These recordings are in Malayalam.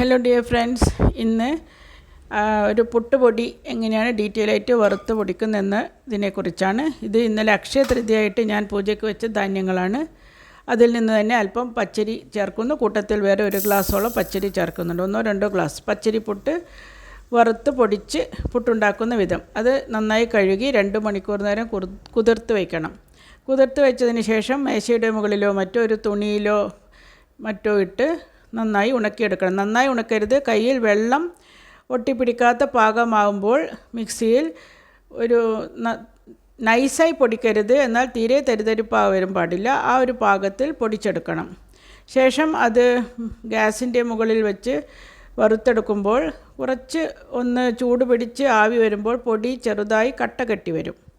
ഹലോ ഡിയർ ഫ്രണ്ട്സ് ഇന്ന് ഒരു പുട്ടുപൊടി എങ്ങനെയാണ് ഡീറ്റെയിൽ ആയിട്ട് വറുത്ത് പൊടിക്കുന്നതെന്ന് ഇതിനെക്കുറിച്ചാണ്. ഇത് ഇന്നലെ അക്ഷയ തൃതിയായിട്ട് ഞാൻ പൂജയ്ക്ക് വെച്ച ധാന്യങ്ങളാണ്. അതിൽ നിന്ന് തന്നെ അല്പം പച്ചരി ചേർക്കുന്നു. കൂട്ടത്തിൽ വേറെ ഒരു ഗ്ലാസ്സോളം പച്ചരി ചേർക്കുന്നുണ്ട്. ഒന്നോ രണ്ടോ ഗ്ലാസ് പച്ചരി പുട്ട് വറുത്ത് പൊടിച്ച് പുട്ടുണ്ടാക്കുന്ന വിധം. അത് നന്നായി കഴുകി രണ്ട് മണിക്കൂർ നേരം കുതിർത്ത് വയ്ക്കണം കുതിർത്ത് വെച്ചതിന് ശേഷം മേശയുടെ മുകളിലോ മറ്റോ ഒരു തുണിയിലോ മറ്റോ ഇട്ട് നന്നായി ഉണക്കിയെടുക്കണം. നന്നായി ഉണക്കരുത്. കയ്യിൽ വെള്ളം ഒട്ടിപ്പിടിക്കാത്ത പാകമാകുമ്പോൾ മിക്സിയിൽ ഒരു നൈസായി പൊടിക്കരുത്. എന്നാൽ തീരെ തരിതരിപ്പാവരും പാടില്ല. ആ ഒരു പാകത്തിൽ പൊടിച്ചെടുക്കണം. ശേഷം അത് ഗ്യാസിന്റെ മുകളിൽ വെച്ച് വറുത്തെടുക്കുമ്പോൾ കുറച്ച് ഒന്ന് ചൂട് പിടിച്ച് ആവി വരുമ്പോൾ പൊടി ചെറുതായി കട്ട കെട്ടി വരും.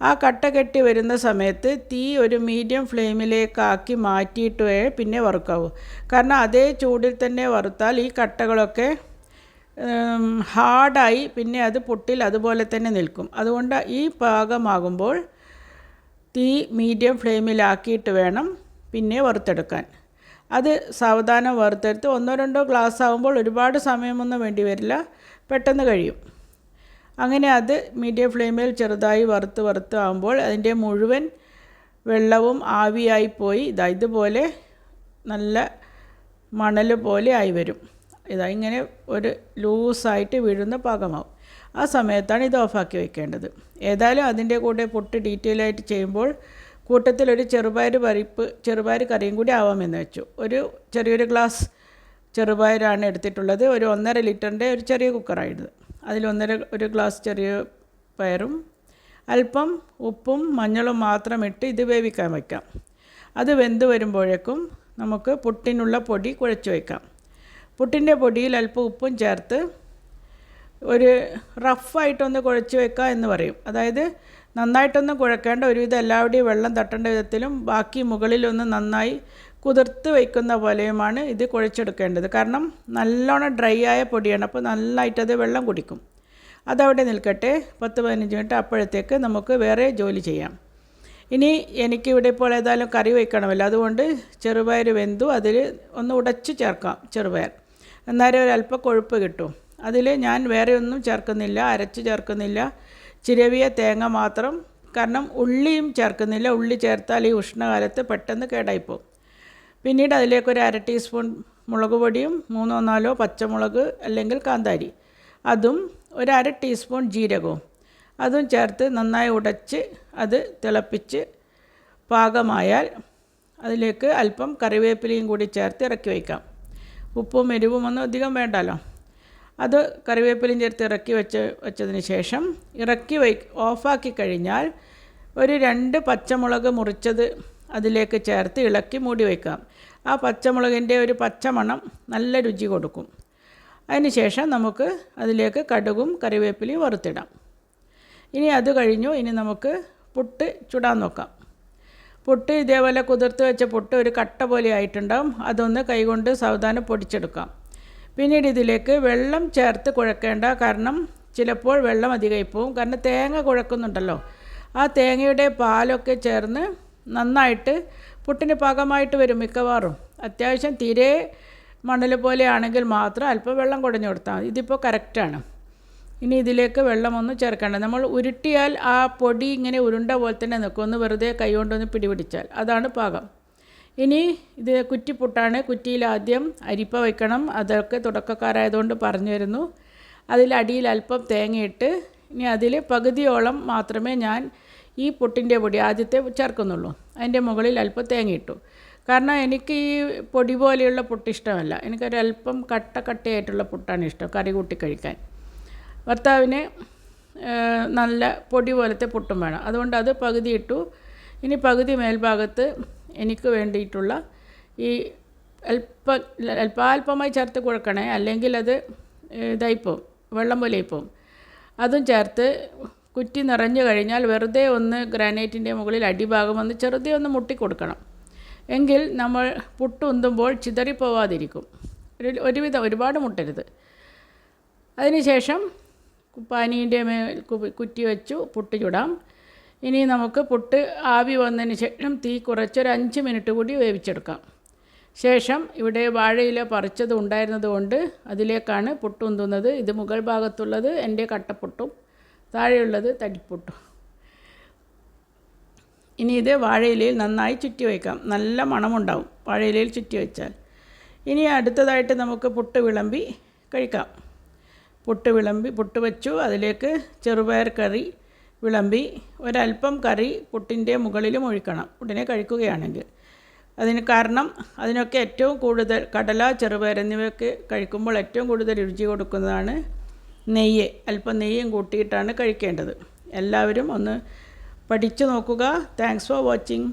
ആ കട്ട കെട്ടി വരുന്ന സമയത്ത് തീ ഒരു മീഡിയം ഫ്ലെയിമിലേക്കാക്കി മാറ്റിയിട്ടേ പിന്നെ വറുക്കാവൂ. കാരണം അതേ ചൂടിൽ തന്നെ വറുത്താൽ ഈ കട്ടകളൊക്കെ ഹാർഡായി പിന്നെ അത് പൊട്ടിൽ അതുപോലെ തന്നെ നിൽക്കും. അതുകൊണ്ട് ഈ പാകമാകുമ്പോൾ തീ മീഡിയം ഫ്ലെയിമിലാക്കിയിട്ട് വേണം പിന്നെ വറുത്തെടുക്കാൻ. അത് സാവധാനം വറുത്തെടുത്ത് ഒന്നോ രണ്ടോ ഗ്ലാസ് ആകുമ്പോൾ ഒരുപാട് സമയമൊന്നും വേണ്ടി വരില്ല. പെട്ടെന്ന് കഴിയും. അങ്ങനെ അത് മീഡിയം ഫ്ലെയിമിൽ ചെറുതായി വറുത്ത് വറുത്ത് ആകുമ്പോൾ അതിന്റെ മുഴുവൻ വെള്ളവും ആവിയായി പോയി. ഇതാ ഇതുപോലെ നല്ല മണൽ പോലെ ആയി വരും. ഇതാ ഇങ്ങനെ ഒരു ലൂസായിട്ട് വീഴുന്ന പാകമാവും. ആ സമയത്താണ് ഇത് ഓഫാക്കി വെക്കേണ്ടത്. ഏതായാലും അതിന്റെ കൂടെ പൊട്ട് ഡീറ്റെയിൽ ആയിട്ട് ചെയ്യുമ്പോൾ കൂട്ടത്തിലൊരു ചെറുപയർ പരിപ്പ് ചെറുപയർ കറിയും കൂടി ആവാമെന്ന് വെച്ചു. ഒരു ചെറിയൊരു ഗ്ലാസ് ചെറുപയറാണ് എടുത്തിട്ടുള്ളത്. ഒരു ഒന്നര ലിറ്ററിന്റെ ഒരു ചെറിയ കുക്കറായത് അതിൽ ഒന്നര ഒരു ഗ്ലാസ് ചെറിയ പയറും അല്പം ഉപ്പും മഞ്ഞളും മാത്രം ഇട്ട് ഇത് വേവിക്കാൻ വയ്ക്കാം. അത് വെന്ത് വരുമ്പോഴേക്കും നമുക്ക് പുട്ടിനുള്ള പൊടി കുഴച്ച് വയ്ക്കാം. പുട്ടിന്റെ പൊടിയിൽ അല്പം ഉപ്പും ചേർത്ത് ഒരു റഫായിട്ടൊന്ന് കുഴച്ച് വെക്കുക എന്ന് പറയും. അതായത് നന്നായിട്ടൊന്ന് കുഴക്കേണ്ട ഒരുവിധം എല്ലാവരുടെയും വെള്ളം തട്ടേണ്ട വിധത്തിലും ബാക്കി മുകളിലൊന്ന് നന്നായി കുതിർത്ത് വയ്ക്കുന്ന പോലെയുമാണ് ഇത് കുഴച്ചെടുക്കേണ്ടത്. കാരണം നല്ലോണം ഡ്രൈ ആയ പൊടിയാണ് അപ്പോൾ നന്നായിട്ടത് വെള്ളം കുടിക്കും. അതവിടെ നിൽക്കട്ടെ. പത്ത് പതിനഞ്ച് മിനിറ്റ് അപ്പോഴത്തേക്ക് നമുക്ക് വേറെ ജോലി ചെയ്യാം. ഇനി എനിക്കിവിടെ ഇപ്പോൾ ഏതായാലും കറി വയ്ക്കണമല്ലോ. അതുകൊണ്ട് ചെറുപയർ വെന്തു അതിൽ ഒന്ന് ഉടച്ച് ചേർക്കാം ചെറുപയർ. എന്നാലും ഒരല്പം കൊഴുപ്പ് കിട്ടും. അതിൽ ഞാൻ വേറെ ഒന്നും ചേർക്കുന്നില്ല അരച്ച് ചേർക്കുന്നില്ല. ചിരവിയ തേങ്ങ മാത്രം. കാരണം ഉള്ളിയും ചേർക്കുന്നില്ല. ഉള്ളി ചേർത്താൽ ഈ ഉഷ്ണകാലത്ത് പെട്ടെന്ന് കേടായിപ്പോവും. പിന്നീട് അതിലേക്ക് ഒരു അര ടീസ്പൂൺ മുളക് പൊടിയും മൂന്നോ നാലോ പച്ചമുളക് അല്ലെങ്കിൽ കാന്താരി. അതും ഒരു അര ടീസ്പൂൺ ജീരകവും. അതും ചേർത്ത് നന്നായി ഉടച്ച് അത് തിളപ്പിച്ച് പാകമായാൽ അതിലേക്ക് അല്പം കറിവേപ്പിലയും കൂടി ചേർത്ത് ഇറക്കി വയ്ക്കാം. ഉപ്പും എരിവും ഒന്നും അധികം വേണ്ടല്ലോ. അത് കറിവേപ്പിലയും ചേർത്ത് ഇറക്കി വെച്ച് വെച്ചതിന് ശേഷം ഇറക്കി വൈ ഓഫാക്കി കഴിഞ്ഞാൽ ഒരു രണ്ട് പച്ചമുളക് മുറിച്ചത് അതിലേക്ക് ചേർത്ത് ഇളക്കി മൂടി വയ്ക്കാം. ആ പച്ചമുളകിന്റെ ഒരു പച്ചമണം നല്ല രുചി കൊടുക്കും. അതിന് ശേഷം നമുക്ക് അതിലേക്ക് കടുകും കറിവേപ്പിലയും വറുത്തിടാം. ഇനി അത് കഴിഞ്ഞു ഇനി നമുക്ക് പുട്ട് ചുടാൻ നോക്കാം. പുട്ട് ഇതേപോലെ കുതിർത്ത് വെച്ച പുട്ട് ഒരു കട്ട പോലെ ആയിട്ടുണ്ടാവും. അതൊന്ന് കൈകൊണ്ട് സാവധാനം പൊടിച്ചെടുക്കാം. പിന്നീട് ഇതിലേക്ക് വെള്ളം ചേർത്ത് കുഴക്കേണ്ട കാരണം ചിലപ്പോൾ വെള്ളം അധികമായി പോവും. കാരണം തേങ്ങ കുഴക്കുന്നുണ്ടല്ലോ. ആ തേങ്ങയുടെ പാലൊക്കെ ചേർന്ന് നന്നായിട്ട് പുട്ടിന് പാകമായിട്ട് വരും മിക്കവാറും. അത്യാവശ്യം തീരെ മണൽ പോലെയാണെങ്കിൽ മാത്രം അല്പം വെള്ളം കുടഞ്ഞു കൊടുത്താൽ മതി. ഇതിപ്പോൾ കറക്റ്റാണ് ഇനി ഇതിലേക്ക് വെള്ളമൊന്നും ചേർക്കേണ്ട. നമ്മൾ ഉരുട്ടിയാൽ ആ പൊടി ഇങ്ങനെ ഉരുണ്ട പോലെ തന്നെ നിൽക്കും ഒന്ന് വെറുതെ കൈ കൊണ്ടൊന്ന് പിടിപിടിച്ചാൽ. അതാണ് പാകം. ഇനി ഇത് കുറ്റിപ്പുട്ടാണ്. കുറ്റിയിൽ ആദ്യം അരിപ്പ വയ്ക്കണം അതൊക്കെ തുടക്കക്കാരായതുകൊണ്ട് പറഞ്ഞു വരുന്നു അതിൽ അടിയിൽ അല്പം തേങ്ങയിട്ട് ഇനി അതിൽ പകുതിയോളം മാത്രമേ ഞാൻ ഈ പുട്ടിന്റെ പൊടി ആദ്യത്തെ ചേർക്കുന്നുള്ളൂ. അതിന്റെ മുകളിൽ അല്പം തേങ്ങയിട്ടു കാരണം എനിക്ക് ഈ പൊടി പോലെയുള്ള പുട്ട് ഇഷ്ടമല്ല. എനിക്കൊരല്പം കട്ട കട്ടയായിട്ടുള്ള പുട്ടാണ് ഇഷ്ടം കറി കൂട്ടി കഴിക്കാൻ. ഭർത്താവിന് നല്ല പൊടി പോലത്തെ പുട്ടും വേണം. അതുകൊണ്ട് അത് പകുതി ഇട്ടു. ഇനി പകുതി മേൽഭാഗത്ത് എനിക്ക് വേണ്ടിയിട്ടുള്ള ഈ അല്പ അല്പാൽപമായി ചേർത്ത് കുഴക്കണേ അല്ലെങ്കിൽ അത് ഇതായിപ്പോവും വെള്ളം പോലെ ആയിപ്പോവും അതും ചേർത്ത് കുറ്റി നിറഞ്ഞു കഴിഞ്ഞാൽ വെറുതെ ഒന്ന് ഗ്രാനൈറ്റിന്റെ മുകളിൽ അടിഭാഗം ഒന്ന് ചെറുതെ ഒന്ന് മുട്ടിക്കൊടുക്കണം. എങ്കിൽ നമ്മൾ പുട്ടുന്തുമ്പോൾ ചിതറിപ്പോവാതിരിക്കും. ഒരു ഒരുവിധം ഒരുപാട് മുട്ടരുത്. അതിനുശേഷം പാനീന്റെ മേൽ കുറ്റി വെച്ചു പുട്ട് ചുടാം. ഇനി നമുക്ക് പുട്ട് ആവി വന്നതിന് ശേഷം തീ കുറച്ചൊരു അഞ്ച് മിനിറ്റ് കൂടി വേവിച്ചെടുക്കാം. ശേഷം ഇവിടെ വാഴയില പറിച്ചത് ഉണ്ടായിരുന്നത് കൊണ്ട് അതിലേക്കാണ് പുട്ടുന്തുന്നത് ഇത് മുകൾ ഭാഗത്തുള്ളത് എന്റെ കട്ടപ്പുട്ടും താഴെയുള്ളത് തടിപ്പൊട്ടും. ഇനി ഇത് വാഴയിലയിൽ നന്നായി ചുറ്റി വയ്ക്കാം. നല്ല മണമുണ്ടാവും വാഴയിലയിൽ ചുറ്റി വെച്ചാൽ. ഇനി അടുത്തതായിട്ട് നമുക്ക് പുട്ട് വിളമ്പി കഴിക്കാം. പുട്ട് വിളമ്പി പുട്ട് വെച്ചു. അതിലേക്ക് ചെറുപയർ കറി വിളമ്പി ഒരല്പം കറി പുട്ടിന്റെ മുകളിലും ഒഴിക്കണം. ഉടനെ കഴിക്കുകയാണെങ്കിൽ. അതിന് കാരണം അതിനൊക്കെ ഏറ്റവും കൂടുതൽ കടല ചെറുപയർ എന്നിവയൊക്കെ കഴിക്കുമ്പോൾ ഏറ്റവും കൂടുതൽ രുചി കൊടുക്കുന്നതാണ് നെയ്യ് അല്പം നെയ്യും കൂട്ടിയിട്ടാണ് കഴിക്കേണ്ടത്. എല്ലാവരും ഒന്ന് പഠിച്ചു നോക്കുക. Thanks for watching